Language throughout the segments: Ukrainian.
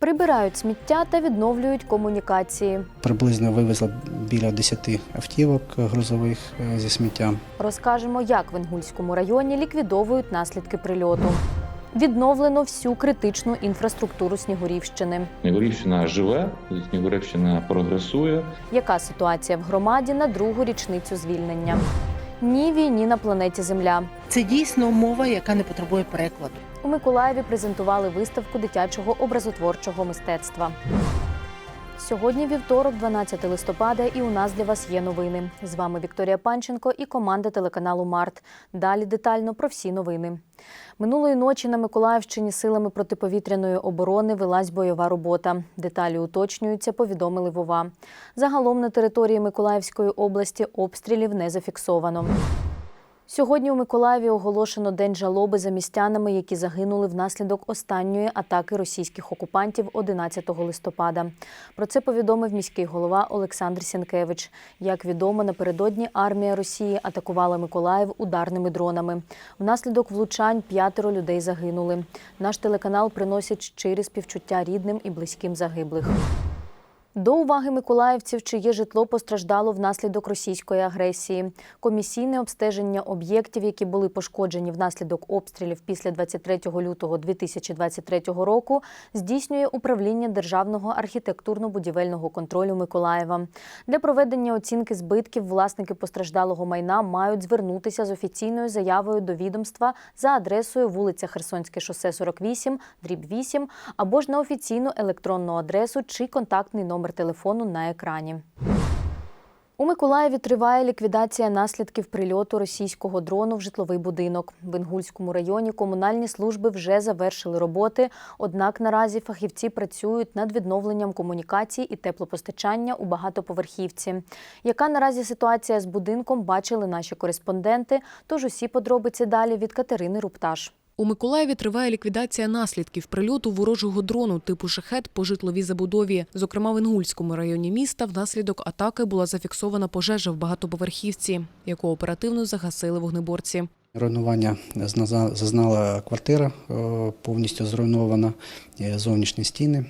Прибирають сміття та відновлюють комунікації. Приблизно вивезли біля 10 автівок грузових е, зі сміттям. Розкажемо, як в Інгульському районі ліквідовують наслідки прильоту. Відновлено всю критичну інфраструктуру Снігурівщини. Снігурівщина живе, Снігурівщина прогресує. Яка ситуація в громаді на другу річницю звільнення? Ні війні на планеті Земля. Це дійсно мова, яка не потребує перекладу. У Миколаєві презентували виставку дитячого образотворчого мистецтва. Сьогодні вівторок, 12 листопада, і у нас для вас є новини. З вами Вікторія Панченко і команда телеканалу Март. Далі детально про всі новини. Минулої ночі на Миколаївщині силами протиповітряної оборони велась бойова робота. Деталі уточнюються, повідомили Вова. Загалом на території Миколаївської області обстрілів не зафіксовано. Сьогодні у Миколаєві оголошено день жалоби за містянами, які загинули внаслідок останньої атаки російських окупантів 11 листопада. Про це повідомив міський голова Олександр Сінкевич. Як відомо, напередодні армія Росії атакувала Миколаїв ударними дронами. Внаслідок влучань п'ятеро людей загинули. Наш телеканал приносить щирі співчуття рідним і близьким загиблих. До уваги миколаївців, чиє житло постраждало внаслідок російської агресії. Комісійне обстеження об'єктів, які були пошкоджені внаслідок обстрілів після 23 лютого 2023 року, здійснює управління Державного архітектурно-будівельного контролю Миколаєва. Для проведення оцінки збитків власники постраждалого майна мають звернутися з офіційною заявою до відомства за адресою вулиця Херсонське шосе 48, дріб 8, або ж на офіційну електронну адресу чи контактний номер телефону на екрані. У Миколаєві триває ліквідація наслідків прильоту російського дрону в житловий будинок. В Інгульському районі комунальні служби вже завершили роботи. Однак наразі фахівці працюють над відновленням комунікацій і теплопостачання у багатоповерхівці. Яка наразі ситуація з будинком бачили наші кореспонденти? Тож усі подробиці далі від Катерини Рупташ. У Миколаєві триває ліквідація наслідків прильоту ворожого дрону типу шахет по житловій забудові. Зокрема, в Інгульському районі міста внаслідок атаки була зафіксована пожежа в багатоповерхівці, яку оперативно загасили вогнеборці. Руйнування зазнала квартира, повністю зруйнована зовнішні стіни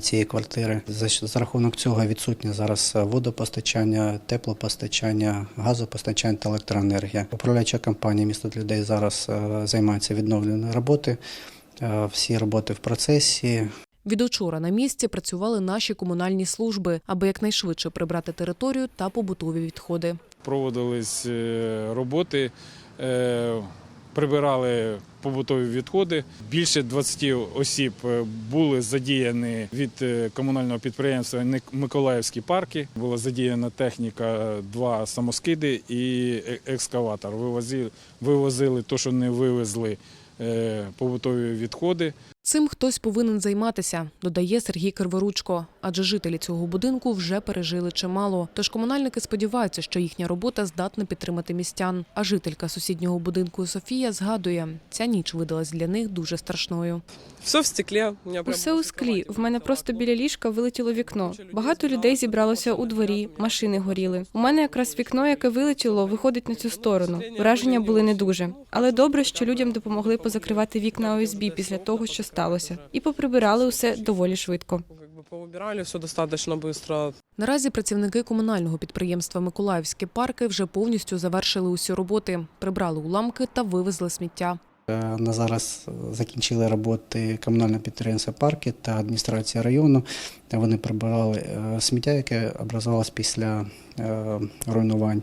цієї квартири. За, за рахунок цього відсутнє зараз водопостачання, теплопостачання, газопостачання та електроенергія. Управляюча компанія місто людей зараз е, займається відновленням роботи. Е, Всі роботи в процесі. Від учора на місці працювали наші комунальні служби, аби якнайшвидше прибрати територію та побутові відходи. проводились е, роботи, е, прибирали побутові відходи. Більше 20 осіб е, були задіяні від е, комунального підприємства «Ник- Миколаївські парки. Була задіяна техніка, е, два самоскиди і екскаватор. Вивозили, вивозили те, що не вивезли побутові відходи. Цим хтось повинен займатися, додає Сергій Криворучко. Адже жителі цього будинку вже пережили чимало. Тож комунальники сподіваються, що їхня робота здатна підтримати містян. А жителька сусіднього будинку Софія згадує, ця ніч видалась для них дуже страшною. Все в стеклі. Усе у склі. В мене просто біля ліжка вилетіло вікно. Багато людей зібралося у дворі, машини горіли. У мене якраз вікно, яке вилетіло, виходить на цю сторону. Враження були не дуже. Але добре, що людям допомогли позакривати вікна ОСБ після того, що сталося, і поприбирали усе доволі швидко. Якби поубирали все достатньо швидко. Наразі працівники комунального підприємства Миколаївські парки вже повністю завершили усі роботи, прибрали уламки та вивезли сміття. Е, На зараз е, закінчили роботи комунальне підприємство парки та адміністрація району. Вони прибирали е, сміття, яке образувалось після руйнувань.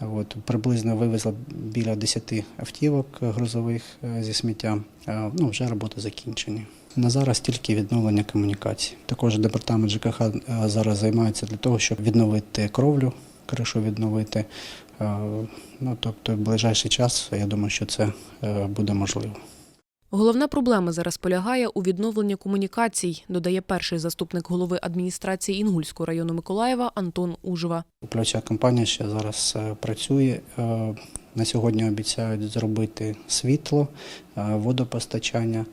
От, приблизно вивезли біля 10 автівок грузових зі сміттям. Ну, вже роботи закінчені. На зараз тільки відновлення комунікацій. Також департамент ЖКХ зараз займається для того, щоб відновити кровлю, кришу відновити. Е, Ну, тобто, в ближайший час, я думаю, що це е, буде можливо. Головна проблема зараз полягає у відновленні комунікацій, додає перший заступник голови адміністрації Інгульського району Миколаєва Антон Ужова. Управляюча компанія ще зараз е, працює. На сьогодні обіцяють зробити світло, водопостачання.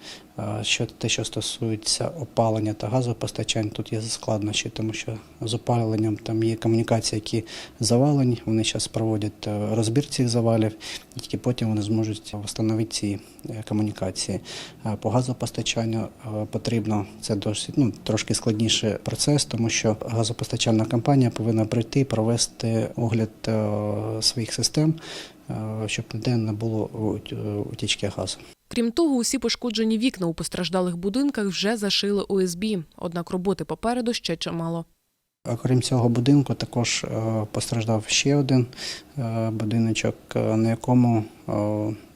Що те, що стосується опалення та газопостачань, тут є складнощі, тому що з опаленням там є комунікації, які завалені. Вони зараз проводять е, розбір цих завалів, і тільки потім вони зможуть встановити ці е, комунікації. Е, По газопостачанню потрібно це досить ну, трошки складніший процес, тому що газопостачальна компанія повинна прийти провести огляд своїх систем, щоб ніде не було утічки газу. Крім того, усі пошкоджені вікна у постраждалих будинках вже зашили ОСБ, однак роботи попереду ще чимало. Окрім цього будинку, також е, постраждав ще один е, будиночок, е, на якому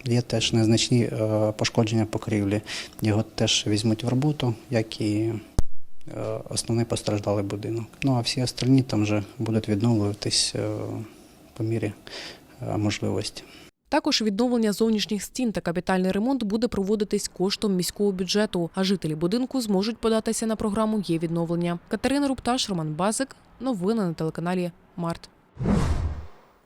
є теж незначні пошкодження покрівлі. Його теж візьмуть в роботу, як і основний постраждалий будинок. Ну а всі остальні там вже будуть відновлюватись по мірі можливості. Також відновлення зовнішніх стін та капітальний ремонт буде проводитись коштом міського бюджету, а жителі будинку зможуть податися на програму «Є відновлення». Катерина Рупташ, Роман Базик. Новини на телеканалі Март.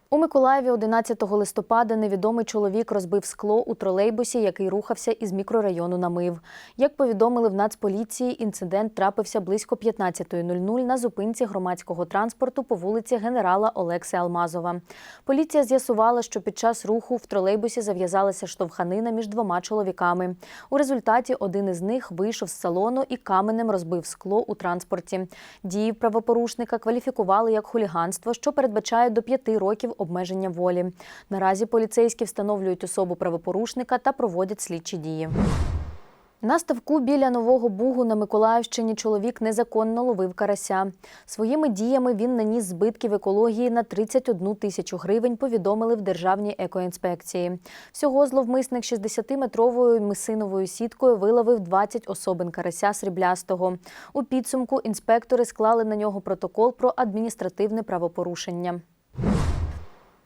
У Миколаєві 11 листопада невідомий чоловік розбив скло у тролейбусі, який рухався із мікрорайону Намив. Як повідомили в Нацполіції, інцидент трапився близько 15.00 на зупинці громадського транспорту по вулиці генерала Олекси Алмазова. Поліція з'ясувала, що під час руху в тролейбусі зав'язалася штовханина між двома чоловіками. У результаті один із них вийшов з салону і каменем розбив скло у транспорті. Дії правопорушника кваліфікували як хуліганство, що передбачає до п'яти років обмеження волі. Наразі поліцейські встановлюють особу правопорушника та проводять слідчі дії. На ставку біля Нового Бугу на Миколаївщині чоловік незаконно ловив карася. Своїми діями він наніс збитків екології на 31 тисячу гривень, повідомили в Державній екоінспекції. Всього зловмисник 60-метровою мисиновою сіткою виловив 20 особин карася сріблястого. У підсумку інспектори склали на нього протокол про адміністративне правопорушення.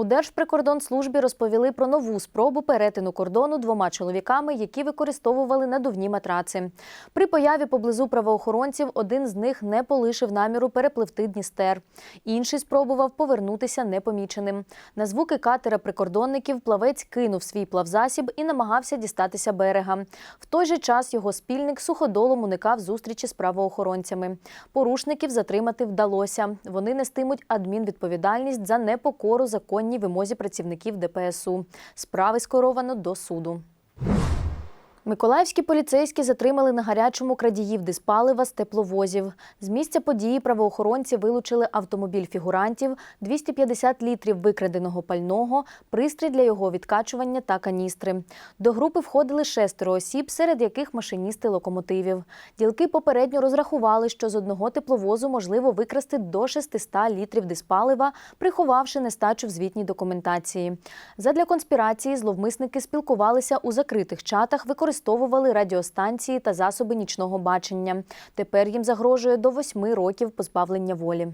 У Держприкордонслужбі розповіли про нову спробу перетину кордону двома чоловіками, які використовували надувні матраци. При появі поблизу правоохоронців один з них не полишив наміру перепливти Дністер. Інший спробував повернутися непоміченим. На звуки катера прикордонників плавець кинув свій плавзасіб і намагався дістатися берега. В той же час його спільник суходолом уникав зустрічі з правоохоронцями. Порушників затримати вдалося. Вони нестимуть адмінвідповідальність за непокору законній вимозі працівників ДПСУ. Справи скеровано до суду. Миколаївські поліцейські затримали на гарячому крадіїв диспалива з тепловозів. З місця події правоохоронці вилучили автомобіль фігурантів, 250 літрів викраденого пального, пристрій для його відкачування та каністри. До групи входили шестеро осіб, серед яких машиністи локомотивів. Ділки попередньо розрахували, що з одного тепловозу можливо викрасти до 600 літрів диспалива, приховавши нестачу в звітній документації. Задля конспірації зловмисники спілкувалися у закритих чатах, використовували радіостанції та засоби нічного бачення. Тепер їм загрожує до восьми років позбавлення волі.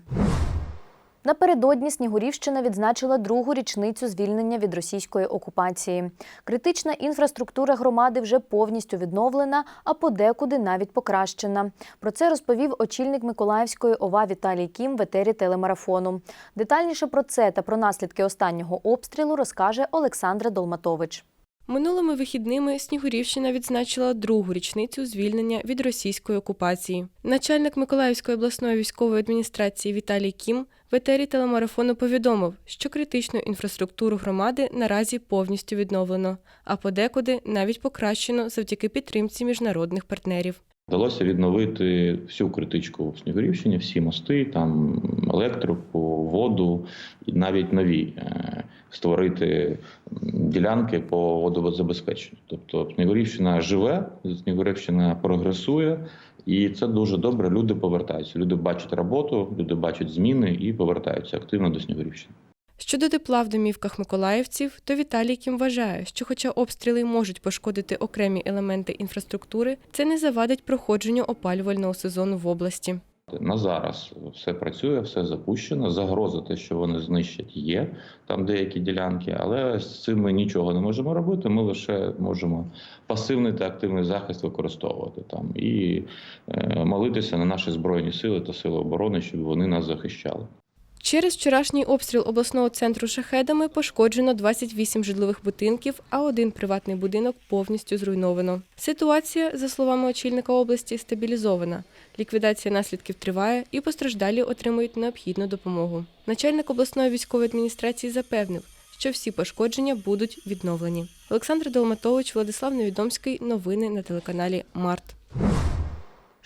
Напередодні Снігурівщина відзначила другу річницю звільнення від російської окупації. Критична інфраструктура громади вже повністю відновлена, а подекуди навіть покращена. Про це розповів очільник Миколаївської ОВА Віталій Кім в етері телемарафону. Детальніше про це та про наслідки останнього обстрілу розкаже Олександра Долматович. Минулими вихідними Снігурівщина відзначила другу річницю звільнення від російської окупації. Начальник Миколаївської обласної військової адміністрації Віталій Кім в етері телемарафону повідомив, що критичну інфраструктуру громади наразі повністю відновлено, а подекуди навіть покращено завдяки підтримці міжнародних партнерів. Вдалося відновити всю критичку в Снігурівщині, всі мости, там електрику, воду і навіть нові е, створити ділянки по водозабезпеченню. Тобто Снігурівщина живе, Снігурівщина прогресує, і це дуже добре. Люди повертаються. Люди бачать роботу, люди бачать зміни і повертаються активно до Снігурівщини. Щодо тепла в домівках миколаївців, то Віталій Кім вважає, що хоча обстріли можуть пошкодити окремі елементи інфраструктури, це не завадить проходженню опалювального сезону в області. На зараз все працює, все запущено. Загроза те, що вони знищать, є там деякі ділянки, але з цим ми нічого не можемо робити. Ми лише можемо пасивний та активний захист використовувати там і е, молитися на наші збройні сили та сили оборони, щоб вони нас захищали. Через вчорашній обстріл обласного центру шахедами пошкоджено 28 житлових будинків, а один приватний будинок повністю зруйновано. Ситуація, за словами очільника області, стабілізована. Ліквідація наслідків триває і постраждалі отримують необхідну допомогу. Начальник обласної військової адміністрації запевнив, що всі пошкодження будуть відновлені. Олександр Долматович, Владислав Невідомський. Новини на телеканалі Март.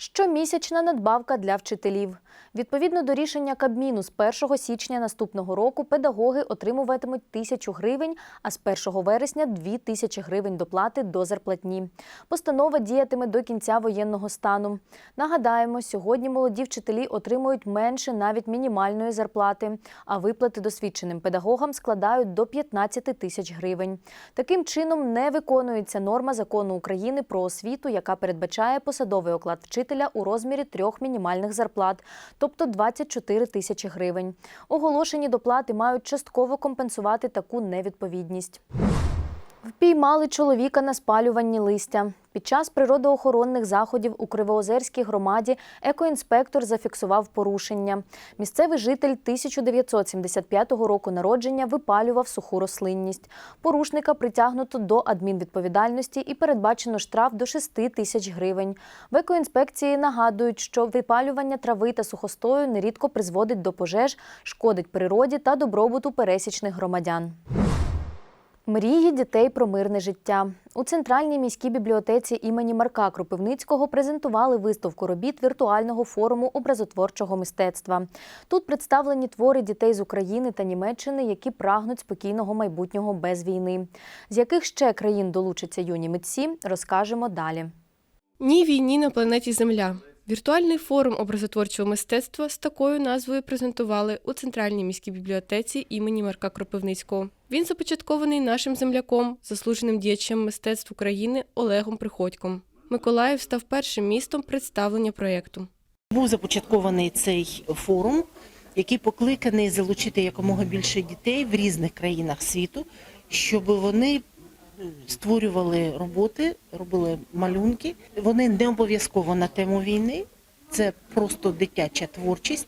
Щомісячна надбавка для вчителів. Відповідно до рішення Кабміну, з 1 січня наступного року педагоги отримуватимуть тисячу гривень, а з 1 вересня – 2 тисячі гривень доплати до зарплатні. Постанова діятиме до кінця воєнного стану. Нагадаємо, сьогодні молоді вчителі отримують менше навіть мінімальної зарплати, а виплати досвідченим педагогам складають до 15 тисяч гривень. Таким чином не виконується норма закону України про освіту, яка передбачає посадовий оклад вчителя у розмірі трьох мінімальних зарплат, тобто 24 тисячі гривень. Оголошені доплати мають частково компенсувати таку невідповідність. Впіймали чоловіка на спалюванні листя. Під час природоохоронних заходів у Кривоозерській громаді екоінспектор зафіксував порушення. Місцевий житель 1975 року народження випалював суху рослинність. Порушника притягнуто до адмінвідповідальності і передбачено штраф до 6 тисяч гривень. В екоінспекції нагадують, що випалювання трави та сухостою нерідко призводить до пожеж, шкодить природі та добробуту пересічних громадян. Мрії дітей про мирне життя. У центральній міській бібліотеці імені Марка Кропивницького презентували виставку робіт віртуального форуму образотворчого мистецтва. Тут представлені твори дітей з України та Німеччини, які прагнуть спокійного майбутнього без війни. З яких ще країн долучаться юні митці, розкажемо далі. Ні війні на планеті Земля. Віртуальний форум образотворчого мистецтва з такою назвою презентували у центральній міській бібліотеці імені Марка Кропивницького. Він започаткований нашим земляком, заслуженим діячем мистецтв України Олегом Приходьком. Миколаїв став першим містом представлення проєкту. Був започаткований цей форум, який покликаний залучити якомога більше дітей в різних країнах світу, щоб вони створювали роботи, робили малюнки. Вони не обов'язково на тему війни, це просто дитяча творчість,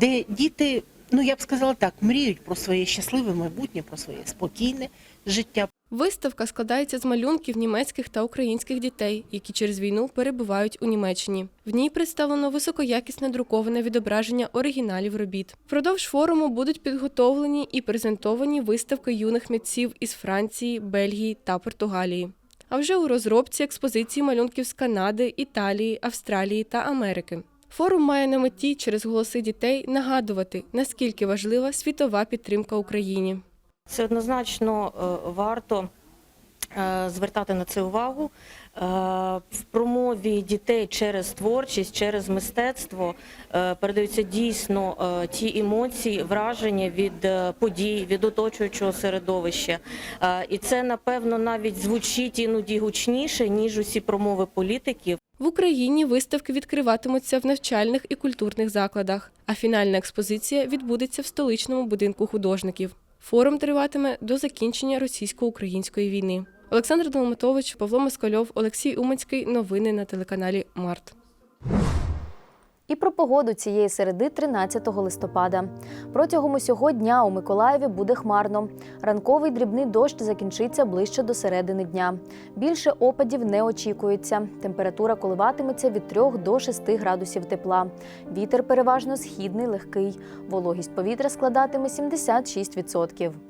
де діти, ну я б сказала так, мріють про своє щасливе майбутнє, про своє спокійне життя. Виставка складається з малюнків німецьких та українських дітей, які через війну перебувають у Німеччині. В ній представлено високоякісне друковане відображення оригіналів робіт. Впродовж форуму будуть підготовлені і презентовані виставки юних митців із Франції, Бельгії та Португалії. А вже у розробці експозиції малюнків з Канади, Італії, Австралії та Америки. Форум має на меті через голоси дітей нагадувати, наскільки важлива світова підтримка Україні. Це однозначно е, варто е, звертати на це увагу. Е, В промові дітей через творчість, через мистецтво передаються дійсно ті емоції, враження від подій, від оточуючого середовища. І це, напевно, навіть звучить іноді гучніше, ніж усі промови політиків. В Україні виставки відкриватимуться в навчальних і культурних закладах, а фінальна експозиція відбудеться в столичному будинку художників. Форум триватиме до закінчення російсько-української війни. Олександр Долматович, Павло Москальов, Олексій Уманський. Новини на телеканалі Март. І про погоду цієї середи 13 листопада. Протягом усього дня у Миколаєві буде хмарно. Ранковий дрібний дощ закінчиться ближче до середини дня. Більше опадів не очікується. Температура коливатиметься від 3 до 6 градусів тепла. Вітер переважно східний, легкий. Вологість повітря складатиме 76%.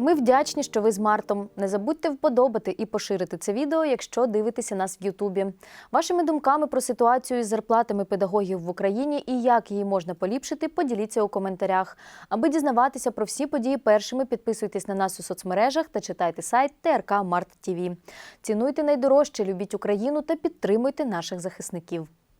Ми вдячні, що ви з Мартом. Не забудьте вподобати і поширити це відео, якщо дивитеся нас в Ютубі. Вашими думками про ситуацію із зарплатами педагогів в Україні і як її можна поліпшити, поділіться у коментарях. Аби дізнаватися про всі події першими, підписуйтесь на нас у соцмережах та читайте сайт ТРК Март ТІВІ. Цінуйте найдорожче, любіть Україну та підтримуйте наших захисників.